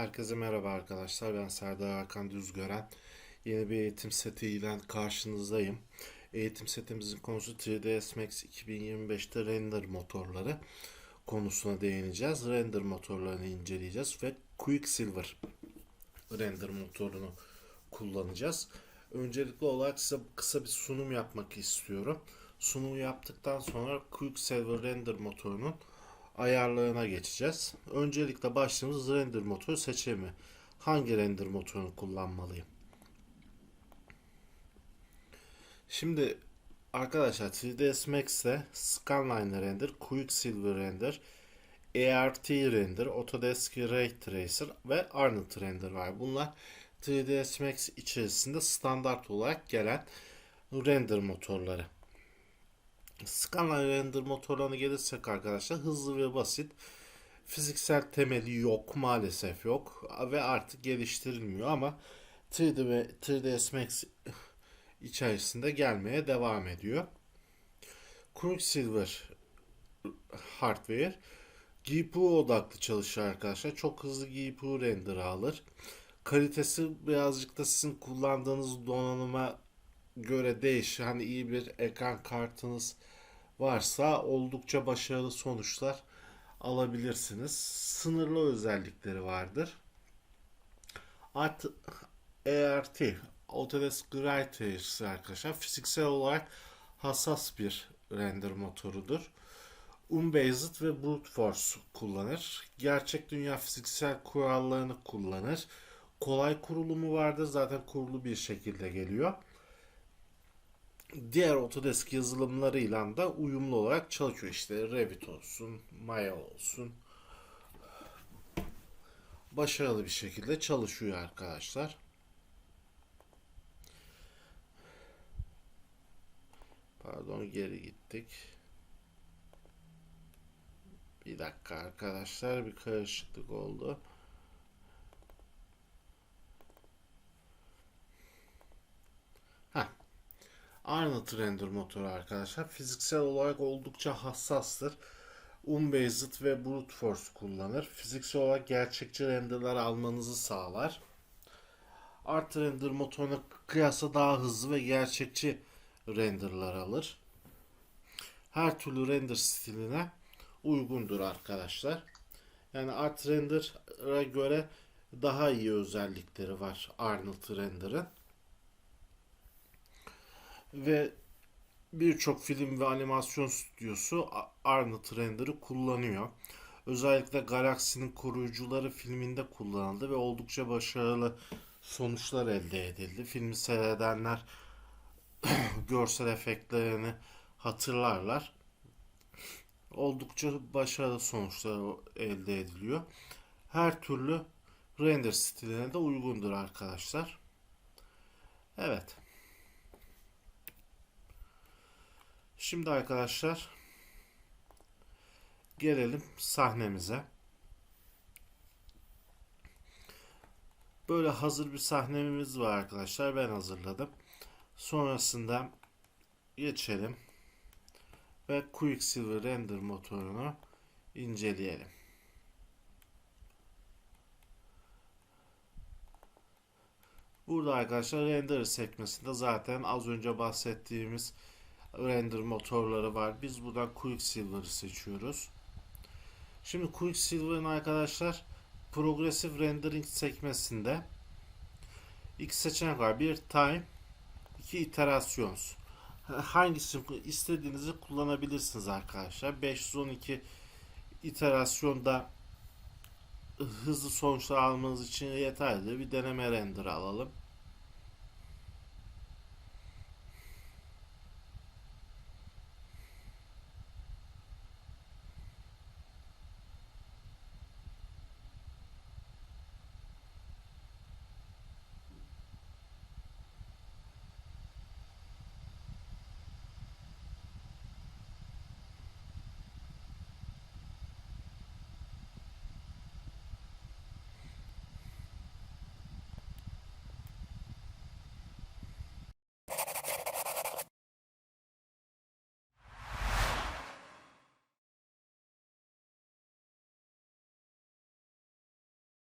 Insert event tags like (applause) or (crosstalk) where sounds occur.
Herkese merhaba arkadaşlar. Ben Serdar Hakan Düzgören. Yeni bir eğitim setiyle karşınızdayım. Eğitim setimizin konusu 3ds Max 2025'te render motorları konusuna değineceğiz. Render motorlarını inceleyeceğiz ve Quicksilver render motorunu kullanacağız. Öncelikli olarak size kısa bir sunum yapmak istiyorum. Sunumu yaptıktan sonra Quicksilver render motorunun ayarlarına geçeceğiz. Öncelikle başlığımız render motoru seçimi. Hangi render motorunu kullanmalıyım? Şimdi arkadaşlar 3ds Max'te Scanline Render, Quicksilver Render, ART Render, Autodesk Ray Tracer ve Arnold Render var. Bunlar 3ds Max içerisinde standart olarak gelen render motorları. Scanline render motorlarına gelirsek arkadaşlar hızlı ve basit. Fiziksel temeli yok maalesef yok ve artık geliştirilmiyor ama 3D ve 3ds Max içerisinde gelmeye devam ediyor. Quicksilver hardware GPU odaklı çalışıyor arkadaşlar. Çok hızlı GPU render alır. Kalitesi birazcık da sizin kullandığınız donanıma göre değişir. Hani iyi bir ekran kartınız varsa oldukça başarılı sonuçlar alabilirsiniz. Sınırlı özellikleri vardır. Art ART Autodesk Tracer arkadaşlar fiziksel olarak hassas bir render motorudur. Unbased ve Brute Force kullanır. Gerçek dünya fiziksel kurallarını kullanır. Kolay kurulumu vardır. Zaten kurulu bir şekilde geliyor diğer Autodesk yazılımlarıyla da uyumlu olarak çalışıyor. İşte Revit olsun, Maya olsun. Başarılı bir şekilde çalışıyor arkadaşlar. Pardon geri gittik. Bir dakika arkadaşlar bir karışıklık oldu. Arnold render motoru arkadaşlar. Fiziksel olarak oldukça hassastır. Unbased ve Brute Force kullanır. Fiziksel olarak gerçekçi renderler almanızı sağlar. Art render motoruna kıyasla daha hızlı ve gerçekçi renderlar alır. Her türlü render stiline uygundur arkadaşlar. Yani Art Render'a göre daha iyi özellikleri var Arnold Render'ın ve birçok film ve animasyon stüdyosu Arnold Render'ı kullanıyor. Özellikle Galaxy'nin koruyucuları filminde kullanıldı ve oldukça başarılı sonuçlar elde edildi. Filmi seyredenler (clears throat) görsel efektlerini hatırlarlar. Oldukça başarılı sonuçlar elde ediliyor. Her türlü render stiline de uygundur arkadaşlar. Evet. Şimdi arkadaşlar gelelim sahnemize. Böyle hazır bir sahnemiz var arkadaşlar. Ben hazırladım. Sonrasında geçelim ve Quicksilver Render motorunu inceleyelim. Burada arkadaşlar render sekmesinde zaten az önce bahsettiğimiz render motorları var. Biz buradan Quicksilver'ı seçiyoruz. Şimdi Quicksilver'ın arkadaşlar Progressive Rendering sekmesinde iki seçenek var. Bir time, iki iterations. Hangisini istediğinizi kullanabilirsiniz arkadaşlar. 512 iterasyonda hızlı sonuçlar almanız için yeterli. Bir deneme render alalım.